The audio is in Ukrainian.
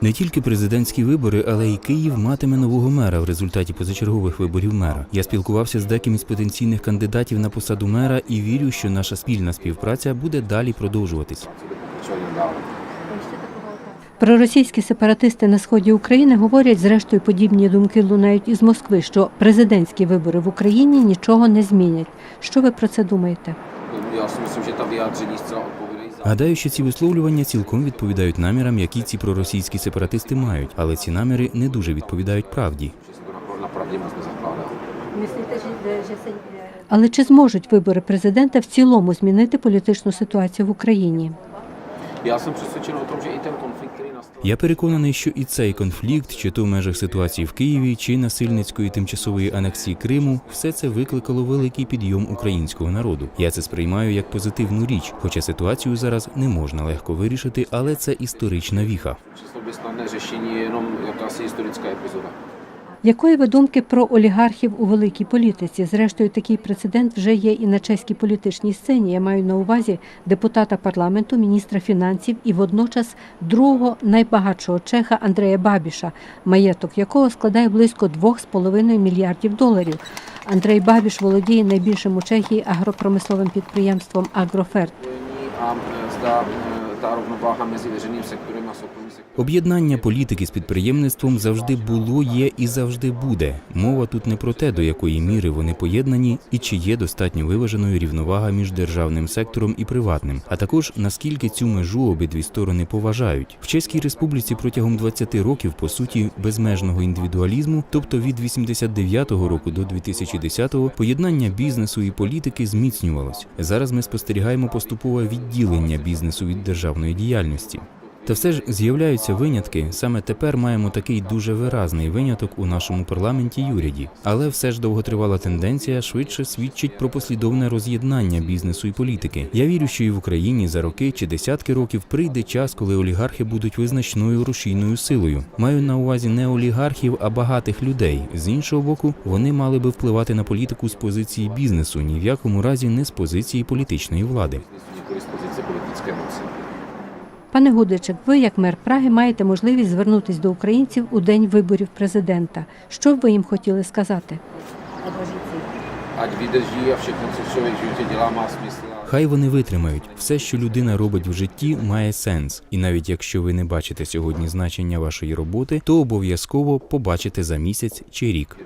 Не тільки президентські вибори, але й Київ матиме нового мера в результаті позачергових виборів мера. Я спілкувався з деким із потенційних кандидатів на посаду мера і вірю, що наша спільна співпраця буде далі продовжуватись. Проросійські сепаратисти на сході України говорять, зрештою, подібні думки лунають із Москви, що президентські вибори в Україні нічого не змінять. Що ви про це думаєте? Гадаю, що ці висловлювання цілком відповідають намірам, які ці проросійські сепаратисти мають, але ці наміри не дуже відповідають правді. pravdě. Але чи зможуть вибори президента в цілому змінити політичну ситуацію в Україні? Я переконаний, що і цей конфлікт, чи то в межах ситуації в Києві, чи насильницької тимчасової анексії Криму, все це викликало великий підйом українського народу. Я це сприймаю як позитивну річ, хоча ситуацію зараз не можна легко вирішити, але це історична віха. snadné řešení je jenom jakási historická epizoda. Якої ви думки про олігархів у великій політиці? Зрештою, такий прецедент вже є і на чеській політичній сцені. Я маю на увазі депутата парламенту, міністра фінансів і водночас другого найбагатшого чеха Андрея Бабіша, маєток якого складає близько 2,5 мільярдів доларів. Андрей Бабіш володіє найбільшим у Чехії агропромисловим підприємством Агроферт. Об'єднання політики з підприємництвом завжди було, є і завжди буде. Мова тут не про те, до якої міри вони поєднані, і чи є достатньо виваженою рівновага між державним сектором і приватним, а також наскільки цю межу обидві сторони поважають. В Чеській республіці протягом 20 років, по суті, безмежного індивідуалізму, тобто від 89-го року до 2010-го, поєднання бізнесу і політики зміцнювалось. Зараз ми спостерігаємо поступове відділення бізнесу від державної діяльності. Та все ж з'являються винятки. Саме тепер маємо такий дуже виразний виняток у нашому парламенті й уряді. Але все ж довготривала тенденція швидше свідчить про послідовне роз'єднання бізнесу і політики. Я вірю, що і в Україні за роки чи десятки років прийде час, коли олігархи будуть визначною рушійною силою. Маю на увазі не олігархів, а багатих людей. З іншого боку, вони мали би впливати на політику з позиції бізнесу, ні в якому разі не з позиції політичної влади. Пане Гудичек, ви, як мер Праги, маєте можливість звернутися до українців у день виборів президента. Що б ви їм хотіли сказати? Хай вони витримають. Все, що людина робить в житті, має сенс. І навіть якщо ви не бачите сьогодні значення вашої роботи, то обов'язково побачите за місяць чи рік.